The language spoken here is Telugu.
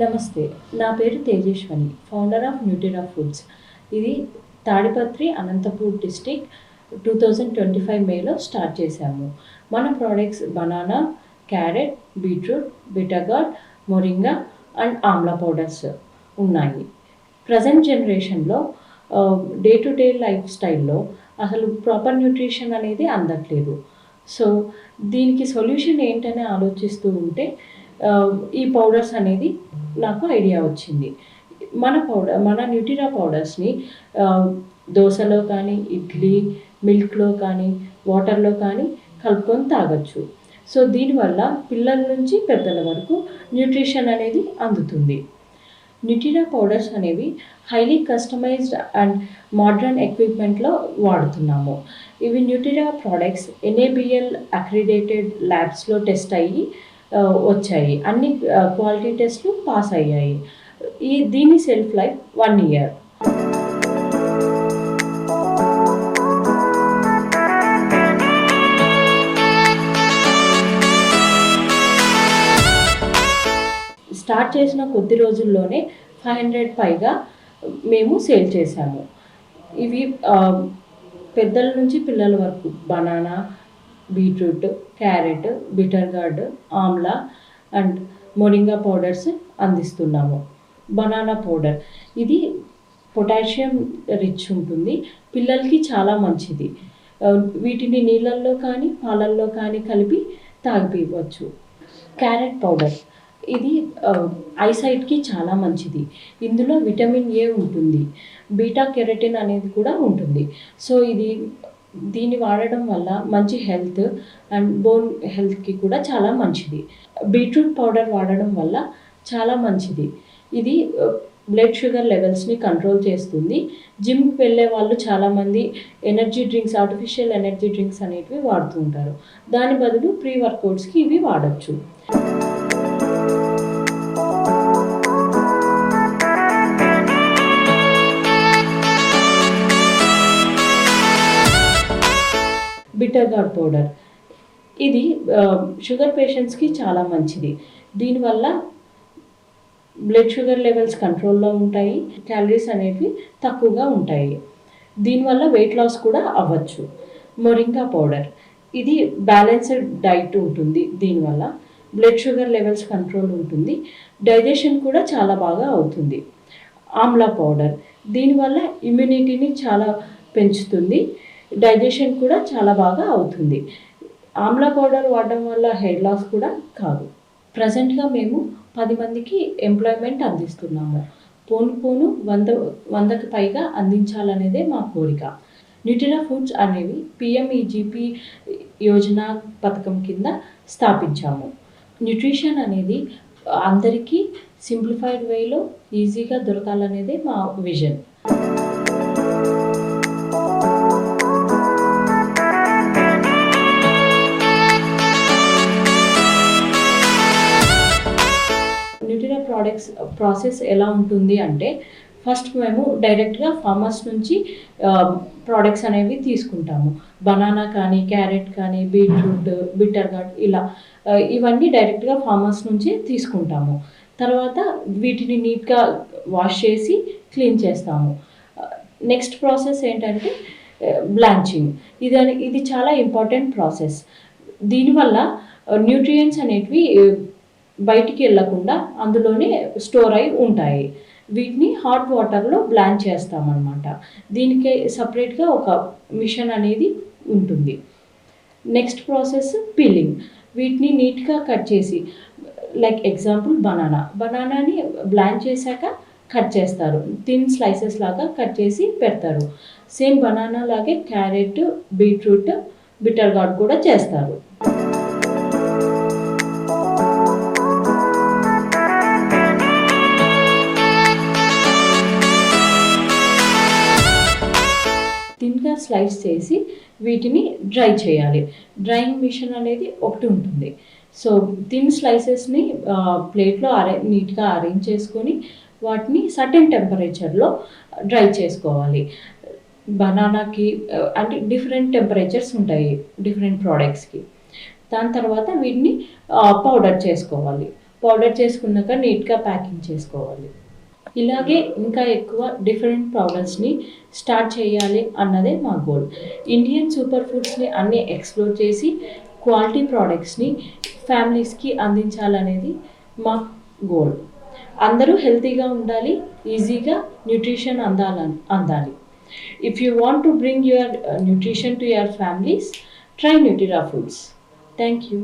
నమస్తే నా పేరు Tejeswani founder of Nutrira foods ఇది Tadipatri Anantapur district two thousand twenty five మేలో స్టార్ట్ చేశాము. మన products banana carrot beetroot bitter gourd moringa and amla powders ఉన్నాయి. ప్రజెంట్ జనరేషన్లో డే టు డే లైఫ్ స్టైల్లో అసలు ప్రాపర్ న్యూట్రిషన్ అనేది అందట్లేదు. సో దీనికి సొల్యూషన్ ఏంటని ఆలోచిస్తూ ఉంటే ఈ పౌడర్స్ అనేది నాకు ఐడియా వచ్చింది. మన పౌడర్ మన న్యూటిరా పౌడర్స్ని దోశలో కానీ ఇడ్లీ మిల్క్లో కానీ వాటర్లో కానీ కలుపుకొని తాగొచ్చు. సో దీనివల్ల పిల్లల నుంచి పెద్దల వరకు న్యూట్రిషన్ అనేది అందుతుంది. న్యూటిరా పౌడర్స్ అనేవి హైలీ కస్టమైజ్డ్ అండ్ మోడ్రన్ ఎక్విప్మెంట్లో వాడుతున్నాము. ఇవి న్యూటిరా ప్రోడక్ట్స్ ఎన్ఏబిఎల్ అక్రిడేటెడ్ ల్యాబ్స్లో టెస్ట్ అయ్యి వచ్చాయి. అన్ని క్వాలిటీ టెస్ట్లు పాస్ అయ్యాయి. ఈ దీని self life one year start చేసిన కొద్ది రోజుల్లోనే ఫైవ్ హండ్రెడ్ పైగా మేము సేల్ చేశాము. ఇవి పెద్దల నుంచి పిల్లల వరకు. Banana beetroot carrot bitter gourd amla and moringa powders అందిస్తున్నాము. Banana powder. ఇది పొటాషియం రిచ్ ఉంటుంది. పిల్లలకి చాలా మంచిది. వీటిని నీళ్ళల్లో కానీ పాలల్లో కానీ కలిపి తాగిపివ్వచ్చు క్యారెట్ పౌడర్. ఇది ఐసైట్కి చాలా మంచిది. ఇందులో విటమిన్ ఏ ఉంటుంది. బీటా కెరటిన్ అనేది కూడా ఉంటుంది. సో ఇది దీన్ని వాడడం వల్ల మంచి హెల్త్ అండ్ బోన్ హెల్త్కి కూడా చాలా మంచిది. బీట్రూట్ పౌడర్ వాడడం వల్ల చాలా మంచిది. ఇది బ్లడ్ షుగర్ లెవెల్స్ని కంట్రోల్ చేస్తుంది. జిమ్కి వెళ్ళే వాళ్ళు చాలామంది energy drinks artificial energy drinks అనేటివి వాడుతూ ఉంటారు. దాని బదులు ప్రీ వర్కౌట్స్కి ఇవి వాడచ్చు. బిటర్ గార్డ్ పౌడర్ ఇది uh, షుగర్ పేషెంట్స్కి చాలా మంచిది. దీనివల్ల బ్లడ్ షుగర్ లెవెల్స్ కంట్రోల్లో ఉంటాయి క్యాలరీస్ అనేవి తక్కువగా ఉంటాయి. దీనివల్ల వెయిట్ లాస్ కూడా అవ్వచ్చు. మొరింగా పౌడర్ ఇది బ్యాలెన్స్డ్ డైట్ ఉంటుంది దీనివల్ల బ్లడ్ షుగర్ లెవెల్స్ కంట్రోల్ ఉంటుంది. డైజెషన్ కూడా చాలా బాగా అవుతుంది. ఆమ్లా పౌడర్ దీనివల్ల ఇమ్యూనిటీని చాలా పెంచుతుంది. డైజెషన్ కూడా చాలా బాగా అవుతుంది. ఆమ్లా పౌడర్ వాడడం వల్ల హెయిర్ లాస్ కూడా కాదు. ప్రజెంట్గా మేము పది మందికి ఎంప్లాయ్మెంట్ అందిస్తున్నాము. పోను పోను వంద వందకి పైగా అందించాలనేదే మా కోరిక. న్యూట్రిలా ఫుడ్స్ అనేవి పిఎంఈజీపీ యోజన పథకం కింద స్థాపించాము. న్యూట్రిషన్ అనేది అందరికీ సింప్లిఫైడ్ వేలో ఈజీగా దొరకాలనేదే మా విజన్ ప్రోడక్ట్స్ ప్రాసెస్ uh, ఎలా ఉంటుంది అంటే ఫస్ట్ మేము డైరెక్ట్గా ఫార్మర్స్ నుంచి uh, ప్రోడక్ట్స్ అనేవి తీసుకుంటాము. బనానా కానీ క్యారెట్ కానీ బీట్రూట్ బిటర్ గార్డ్ ఇలా uh, ఇవన్నీ డైరెక్ట్గా ఫార్మర్స్ నుంచి తీసుకుంటాము. తర్వాత వీటిని నీట్గా వాష్ చేసి క్లీన్ చేస్తాము. నెక్స్ట్ ప్రాసెస్ ఏంటంటే బ్లాంచింగ్ ఇది ఇది చాలా ఇంపార్టెంట్ ప్రాసెస్ దీనివల్ల న్యూట్రియంట్స్ అనేటివి బయటికి వెళ్ళకుండా అందులోనే స్టోర్ అయి ఉంటాయి. వీటిని హాట్ వాటర్లో బ్లాన్ చేస్తామన్నమాట. దీనికి సపరేట్గా ఒక మిషన్ అనేది ఉంటుంది. Next process peeling. వీటిని నీట్గా కట్ చేసి లైక్ ఎగ్జాంపుల్ బనానా. బనానాని బ్లాన్ చేశాక కట్ చేస్తారు. థిన్ స్లైసెస్ లాగా కట్ చేసి పెడతారు. సేమ్ బనానా లాగే క్యారెట్ బీట్రూట్ బిటర్ గార్డ్ కూడా చేస్తారు. స్లైస్ చేసి వీటిని డ్రై చేయాలి. డ్రైయింగ్ మిషన్ అనేది ఒకటి ఉంటుంది. సో థిన్ స్లైసెస్ని ప్లేట్లో అరే నీట్గా అరేంజ్ చేసుకొని వాటిని సర్టెన్ టెంపరేచర్లో డ్రై చేసుకోవాలి. బనానాకి అంటే డిఫరెంట్ టెంపరేచర్స్ ఉంటాయి డిఫరెంట్ ప్రోడక్ట్స్కి దాని తర్వాత వీటిని పౌడర్ చేసుకోవాలి. పౌడర్ చేసుకున్నాక నీట్గా ప్యాకింగ్ చేసుకోవాలి. ఇలాగే ఇంకా ఎక్కువ డిఫరెంట్ ప్రోడక్ట్స్ని స్టార్ట్ చేయాలి అన్నదే మా గోల్ ఇండియన్ సూపర్ ఫుడ్స్ని అన్నీ ఎక్స్ప్లోర్ చేసి క్వాలిటీ ప్రోడక్ట్స్ని ఫ్యామిలీస్కి అందించాలనేది మా గోల్ అందరూ హెల్తీగా ఉండాలి ఈజీగా న్యూట్రిషన్ అందాలని అందాలి. If you want to bring your nutrition to your families try Nutrira foods thank you